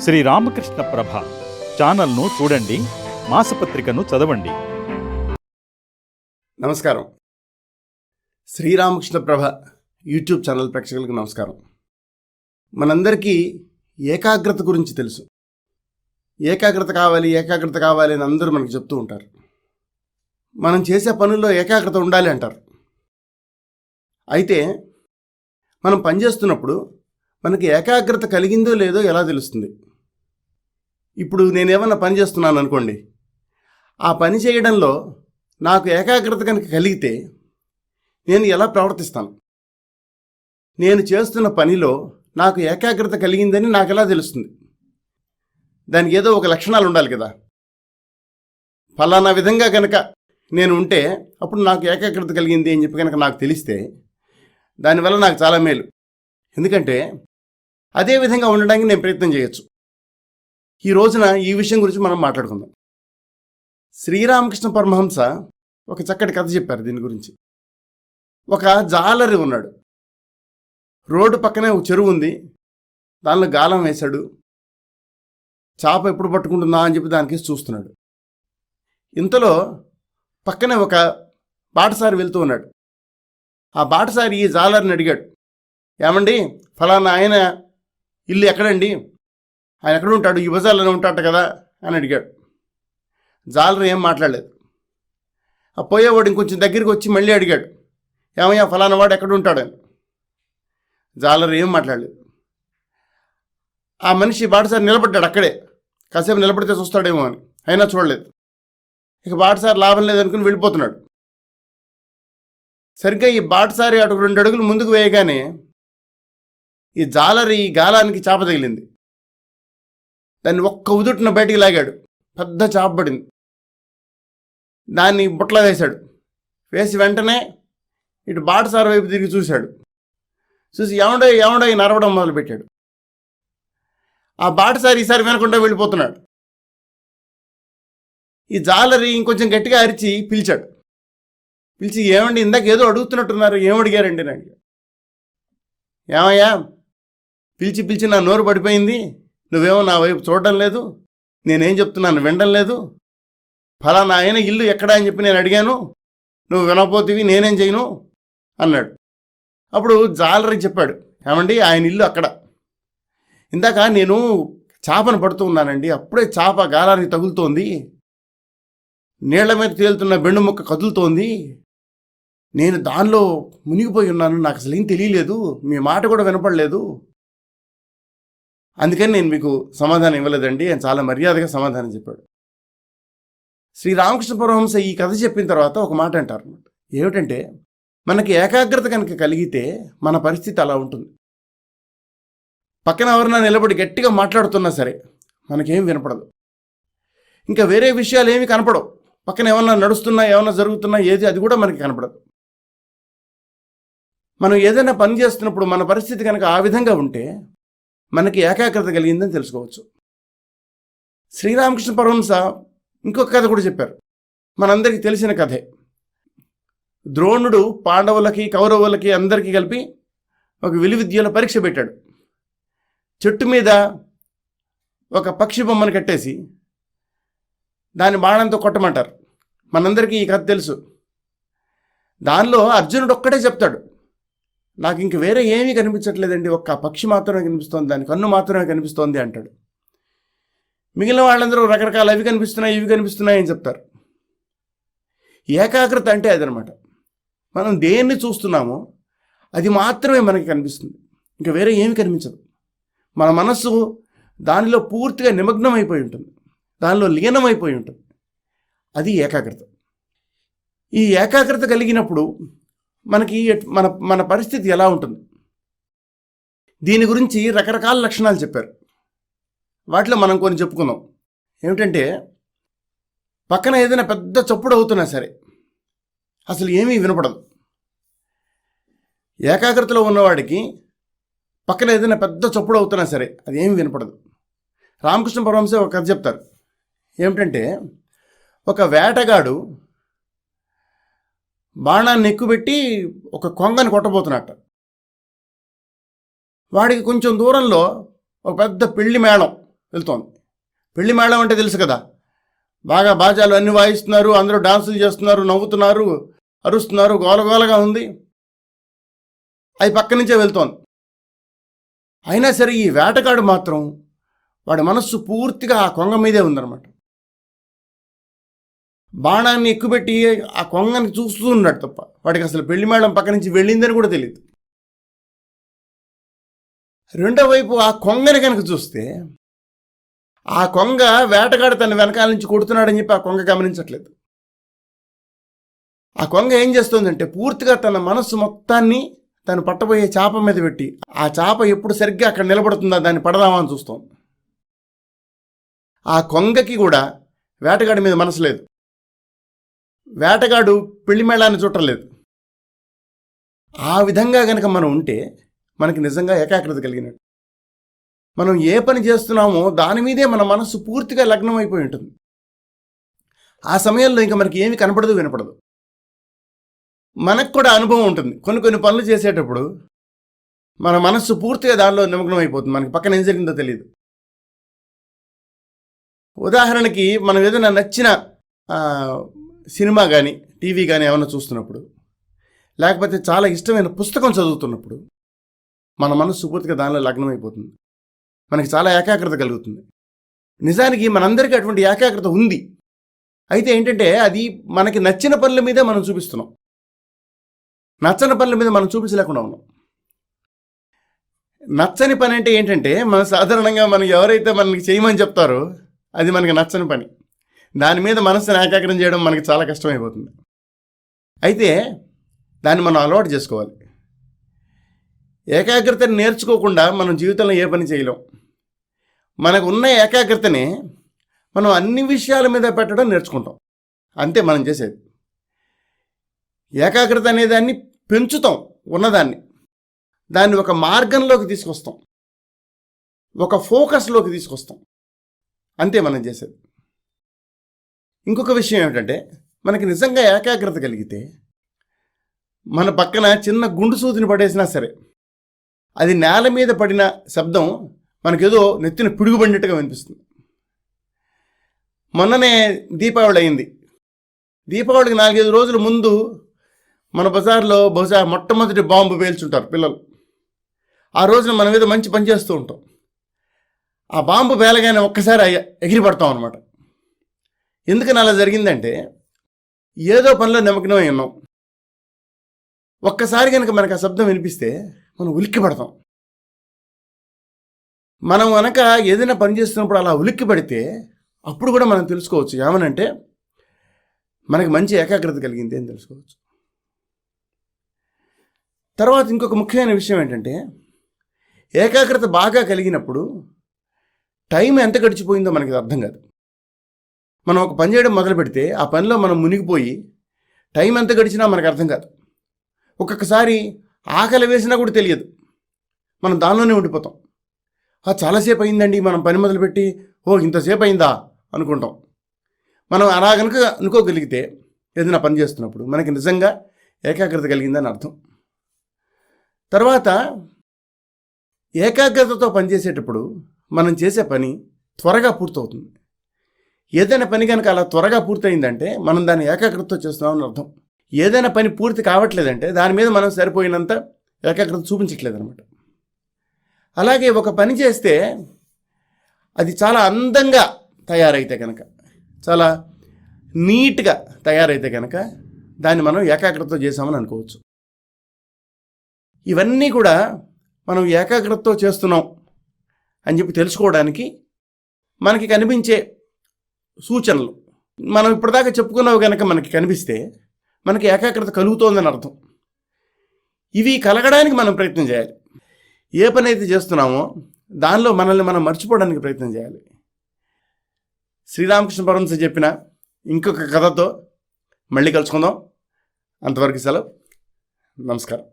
శ్రీ రామకృష్ణ ప్రభ ఛానల్ను చూడండి మాసపత్రికను చదవండి. నమస్కారం. శ్రీరామకృష్ణ ప్రభ యూట్యూబ్ ఛానల్ ప్రేక్షకులకు నమస్కారం. మనందరికీ ఏకాగ్రత గురించి తెలుసు. ఏకాగ్రత కావాలి ఏకాగ్రత కావాలి అని అందరూ మనకు చెప్తూ ఉంటారు. మనం చేసే పనుల్లో ఏకాగ్రత ఉండాలి అంటారు. అయితే మనం పనిచేస్తున్నప్పుడు మనకి ఏకాగ్రత కలిగిందో లేదో ఎలా తెలుస్తుంది? ఇప్పుడు నేను ఏమన్నా పని చేస్తున్నాను అనుకోండి. ఆ పని చేయడంలో నాకు ఏకాగ్రత కనుక కలిగితే నేను ఎలా ప్రవర్తిస్తాను? నేను చేస్తున్న పనిలో నాకు ఏకాగ్రత కలిగిందని నాకు ఎలా తెలుస్తుంది? దానికి ఏదో ఒక లక్షణాలు ఉండాలి కదా. ఫలానా విధంగా కనుక నేను ఉంటే అప్పుడు నాకు ఏకాగ్రత కలిగింది అని చెప్పి కనుక నాకు తెలిస్తే దానివల్ల నాకు చాలా మేలు. ఎందుకంటే అదే విధంగా ఉండడానికి నేను ప్రయత్నం చేయొచ్చు. ఈ రోజున ఈ విషయం గురించి మనం మాట్లాడుకుందాం. శ్రీరామకృష్ణ పరమహంస ఒక చక్కటి కథ చెప్పారు దీని గురించి. ఒక జాలరి ఉన్నాడు. రోడ్డు పక్కనే ఒక చెరువు ఉంది. దానిలో గాలం వేశాడు. చేప ఎప్పుడు పట్టుకుంటుందా అని చెప్పి దానికి చూస్తున్నాడు. ఇంతలో పక్కనే ఒక బాటసారి వెళ్తూ ఉన్నాడు. ఆ బాటసారి ఈ జాలర్ని అడిగాడు. ఏమండి? ఫలానా ఆయన ఇల్లు ఎక్కడండి? ఆయన ఎక్కడ ఉంటాడు? ఈ బజార్లోనే ఉంటాడు కదా? అని అడిగాడు. జాలరు ఏం మాట్లాడలేదు. ఆ పోయేవాడు ఇంకొంచెం దగ్గరికి వచ్చి మళ్ళీ అడిగాడు. ఏమయ్యా ఫలానా వాడు ఎక్కడ ఉంటాడని. జాలరు ఏం మాట్లాడలేదు. ఆ మనిషి బాటసారి నిలబడ్డాడు అక్కడే. కాసేపు నిలబడితే చూస్తాడేమో అని. అయినా చూడలేదు. ఇక బాటసారి లాభం లేదనుకుని వెళ్ళిపోతున్నాడు. సరిగ్గా ఈ బాటసారి అటు రెండు అడుగులు ముందుకు వేయగానే ఈ జాలరి ఈ గాలానికి చాప తగిలింది. దాన్ని ఒక్క ఉదుటిన బయటికి లాగాడు. పెద్ద చాప పడింది. దాన్ని బుట్ల వేశాడు. వేసి వెంటనే ఇటు బాటసారి వైపు తిరిగి చూశాడు. చూసి ఎవడో ఎవడో ఈ నరవడం మొదలుపెట్టాడు. ఆ బాటసారి ఈసారి వినకుండా వెళ్ళిపోతున్నాడు. ఈ జాలరి ఇంకొంచెం గట్టిగా అరిచి పిలిచాడు. పిలిచి ఏమండి ఇందాక ఏదో అడుగుతున్నట్టున్నారు ఏమడిగారండి అడిగారండి అని అడిగాడు. ఏమయ్యా? పిలిచి పిలిచి నా నోరు పడిపోయింది. నువ్వేమో నా వైపు చూడడం లేదు. నేనేం చెప్తున్నాను వినడం లేదు. ఫలానా ఆయన ఇల్లు ఎక్కడా అని చెప్పి నేను అడిగాను. నువ్వు వినపోతివి నేనేం చేయను అన్నాడు. అప్పుడు జాలరీ చెప్పాడు. ఏమండి ఆయన ఇల్లు అక్కడ. ఇందాక నేను చేపను పడుతూ ఉన్నానండి. అప్పుడే చేప గాలానికి తగులుతోంది. నీళ్ళ మీద తేలుతున్న బెండు ముక్క కదులుతోంది. నేను దానిలో మునిగిపోయి ఉన్నాను. నాకు అసలు ఏం తెలియలేదు. మీ మాట కూడా వినపడలేదు. అందుకని నేను మీకు సమాధానం ఇవ్వలేదండి అని చాలా మర్యాదగా సమాధానం చెప్పాడు. శ్రీరామకృష్ణ పరమహంస ఈ కథ చెప్పిన తర్వాత ఒక మాట అంటారు ఏమిటంటే మనకి ఏకాగ్రత కనుక కలిగితే మన పరిస్థితి అలా ఉంటుంది. పక్కన ఎవరన్నా నిలబడి గట్టిగా మాట్లాడుతున్నా సరే మనకేం వినపడదు. ఇంకా వేరే విషయాలు ఏమి కనపడవు. పక్కన ఏమన్నా నడుస్తున్నా ఏమన్నా జరుగుతున్నా ఏది అది కూడా మనకి కనపడదు. మనం ఏదైనా పని చేస్తున్నప్పుడు మన పరిస్థితి కనుక ఆ విధంగా ఉంటే మనకి ఏకాగ్రత కలిగిందని తెలుసుకోవచ్చు. శ్రీరామకృష్ణ పరమహంస ఇంకొక కథ కూడా చెప్పారు. మనందరికీ తెలిసిన కథే. ద్రోణుడు పాండవులకి కౌరవులకి అందరికీ కలిపి ఒక విలువిద్యలో పరీక్ష పెట్టాడు. చెట్టు మీద ఒక పక్షి బొమ్మను కట్టేసి దాని బాణంతో కొట్టమంటారు. మనందరికీ ఈ కథ తెలుసు. దానిలో అర్జునుడు ఒక్కటే చెప్తాడు. నాకు ఇంక వేరే ఏమీ కనిపించట్లేదండి. ఒక్క పక్షి మాత్రమే కనిపిస్తోంది. దాని కన్ను మాత్రమే కనిపిస్తోంది అంటాడు. మిగిలిన వాళ్ళందరూ రకరకాల అవి కనిపిస్తున్నాయి ఇవి కనిపిస్తున్నాయి అని చెప్తారు. ఏకాగ్రత అంటే అదనమాట. మనం దేన్ని చూస్తున్నామో అది మాత్రమే మనకి కనిపిస్తుంది. ఇంకా వేరే ఏమి కనిపించదు. మన మనస్సు దానిలో పూర్తిగా నిమగ్నం అయిపోయి ఉంటుంది. దానిలో లీనమైపోయి ఉంటుంది. అది ఏకాగ్రత. ఈ ఏకాగ్రత కలిగినప్పుడు మనకి మన మన పరిస్థితి ఎలా ఉంటుంది? దీని గురించి రకరకాల లక్షణాలు చెప్పారు. వాటిలో మనం కొన్ని చెప్పుకుందాం. ఏమిటంటే పక్కన ఏదైనా పెద్ద చప్పుడు అవుతున్నా సరే అసలు ఏమీ వినపడదు. ఏకాగ్రతలో ఉన్నవాడికి పక్కన ఏదైనా పెద్ద చప్పుడు అవుతున్నా సరే అది ఏమీ వినపడదు. రామకృష్ణ పరమహంస ఒక కథ చెప్తారు. ఏమిటంటే ఒక వేటగాడు బాణాన్ని ఎక్కుబెట్టి ఒక కొంగని కొట్టబోతున్నట్ట. వాడికి కొంచెం దూరంలో ఒక పెద్ద పెళ్ళి మేళం వెళ్తోంది. పెళ్ళి మేళం అంటే తెలుసు కదా. బాగా బాజాలు అన్ని వాయిస్తున్నారు అందరూ డాన్సులు చేస్తున్నారు నవ్వుతున్నారు అరుస్తున్నారు గోలగోలగా ఉంది. అది పక్క నుంచే వెళ్తోంది. అయినా సరే ఈ వేటగాడు మాత్రం వాడి మనస్సు పూర్తిగా ఆ కొంగ మీదే ఉందన్నమాట. బాణాన్ని ఎక్కుపెట్టి ఆ కొంగని చూస్తూ ఉన్నాడు తప్ప. వాడికి అసలు పెళ్ళి మేడం పక్క నుంచి వెళ్ళిందని కూడా తెలియదు రెండో వైపు ఆ కొంగని కనుక చూస్తే ఆ కొంగ వేటగాడు తన వెనకాల నుంచి కొడుతున్నాడని చెప్పి ఆ కొంగ గమనించట్లేదు. ఆ కొంగ ఏం చేస్తుందంటే పూర్తిగా తన మనస్సు మొత్తాన్ని తను పట్టబోయే చేప మీద పెట్టి ఆ చేప ఎప్పుడు సరిగ్గా అక్కడ నిలబడుతుందా దాన్ని పడదామా అని చూస్తాం ఆ కొంగకి కూడా వేటగాడి మీద మనసు లేదు. వేటగాడు పెళ్ళి మేళాన్ని చుట్టలేదు ఆ విధంగా కనుక మనం ఉంటే మనకి నిజంగా ఏకాగ్రత కలిగినట్టు. మనం ఏ పని చేస్తున్నామో దాని మీదే మన మనసు పూర్తిగా లగ్నం అయిపోయి ఉంటుంది. ఆ సమయంలో ఇంకా మనకి ఏమి కనపడదు వినపడదు. మనకు కూడా అనుభవం ఉంటుంది. కొన్ని కొన్ని పనులు చేసేటప్పుడు మన మనస్సు పూర్తిగా దానిలో నిమగ్నం అయిపోతుంది. మనకి పక్కన ఏం జరిగిందో తెలియదు. ఉదాహరణకి మనం ఏదైనా నచ్చిన సినిమా కానీ టీవీ కానీ ఏమైనా చూస్తున్నప్పుడు లేకపోతే చాలా ఇష్టమైన పుస్తకం చదువుతున్నప్పుడు మన మనసు పూర్తిగా దానిలో లగ్నం అయిపోతుంది మనకి చాలా ఏకాగ్రత కలుగుతుంది. నిజానికి మనందరికీ అటువంటి ఏకాగ్రత ఉంది. అయితే ఏంటంటే అది మనకి నచ్చిన పనుల మీదే మనం చూపిస్తున్నాం. నచ్చని పనుల మీద మనం చూపించలేకుండా ఉన్నాం. నచ్చని పని అంటే ఏంటంటే మన సాధారణంగా మనం ఎవరైతే మనకి చేయమని చెప్తారో అది మనకి నచ్చని పని. దాని మీద మనసుని ఏకాగ్రం చేయడం మనకి చాలా కష్టమైపోతుంది. అయితే దాన్ని మనం అలవాటు చేసుకోవాలి. ఏకాగ్రతని నేర్చుకోకుండా మనం జీవితంలో ఏ పని చేయలేం. మనకు ఉన్న ఏకాగ్రతని మనం అన్ని విషయాల మీద పెట్టడం నేర్చుకుంటాం. అంతే మనం చేసేది. ఏకాగ్రత అనే దాన్ని పెంచుతాం ఉన్నదాన్ని. దాన్ని ఒక మార్గంలోకి తీసుకొస్తాం. ఒక ఫోకస్లోకి తీసుకొస్తాం. అంతే మనం చేసేది. ఇంకొక విషయం ఏమిటంటే మనకి నిజంగా ఏకాగ్రత కలిగితే మన పక్కన చిన్న గుండు సూదిని పడేసినా సరే అది నేల మీద పడిన శబ్దం మనకేదో నెత్తిన పిడుగుపడినట్టుగా వినిపిస్తుంది. మొన్ననే దీపావళి అయింది. దీపావళికి నాలుగైదు రోజుల ముందు మన బజార్లో బహుశా మొట్టమొదటి బాంబు పేల్చుంటారు పిల్లలు. ఆ రోజున మన మీద మంచి పని చేస్తూ ఉంటాం. ఆ బాంబు పేలగానే ఒక్కసారి ఎగిరిపడతాం అనమాట ఎందుకని అలా జరిగిందంటే ఏదో పనిలో నిమగ్నమై ఉన్నాం. ఒక్కసారి కనుక మనకు ఆ శబ్దం వినిపిస్తే మనం ఉలిక్కి పడతాం మనం కనుక ఏదైనా పని చేస్తున్నప్పుడు అలా ఉలిక్కి పడితే అప్పుడు కూడా మనం తెలుసుకోవచ్చు ఏమనంటే మనకి మంచి ఏకాగ్రత కలిగింది అని తెలుసుకోవచ్చు. తర్వాత ఇంకొక ముఖ్యమైన విషయం ఏంటంటే ఏకాగ్రత బాగా కలిగినప్పుడు టైం ఎంత గడిచిపోయిందో మనకి అర్థం కాదు. మనం ఒక పని చేయడం మొదలు పెడితే ఆ పనిలో మనం మునిగిపోయి టైం ఎంత గడిచినా మనకు అర్థం కాదు. ఒక్కొక్కసారి ఆకలి వేసినా కూడా తెలియదు. మనం దానిలోనే ఉండిపోతాం. ఆ చాలాసేపు అయిందండి మనం పని మొదలుపెట్టి ఓ ఇంతసేపు అయిందా అనుకుంటాం. మనం అలా కనుక అనుకోగలిగితే ఏదైనా పని చేస్తున్నప్పుడు మనకి నిజంగా ఏకాగ్రత కలిగిందని అర్థం. తర్వాత ఏకాగ్రతతో పనిచేసేటప్పుడు మనం చేసే పని త్వరగా పూర్తవుతుంది. ఏదైనా పని కనుక అలా త్వరగా పూర్తయిందంటే మనం దాన్ని ఏకాగ్రతతో చేస్తున్నామని అర్థం. ఏదైనా పని పూర్తి కావట్లేదంటే దాని మీద మనం సరిపోయినంత ఏకాగ్రత చూపించట్లేదు అనమాట అలాగే ఒక పని చేస్తే అది చాలా అందంగా తయారైతే కనుక చాలా నీట్గా తయారైతే కనుక దాన్ని మనం ఏకాగ్రతతో చేసామని అనుకోవచ్చు. ఇవన్నీ కూడా మనం ఏకాగ్రతతో చేస్తున్నాం అని చెప్పి తెలుసుకోవడానికి మనకి కనిపించే సూచనలు. మనం ఇప్పటిదాకా చెప్పుకున్నవి కనుక మనకి కనిపిస్తే మనకి ఏకాగ్రత కలుగుతోందని అర్థం. ఇవి కలగడానికి మనం ప్రయత్నం చేయాలి. ఏ పని అయితే చేస్తున్నామో దానిలో మనల్ని మనం మర్చిపోవడానికి ప్రయత్నం చేయాలి. శ్రీరామకృష్ణ పరమహంస చెప్పిన ఇంకొక కథతో మళ్ళీ కలుసుకుందాం. అంతవరకు సెలవు. నమస్కారం.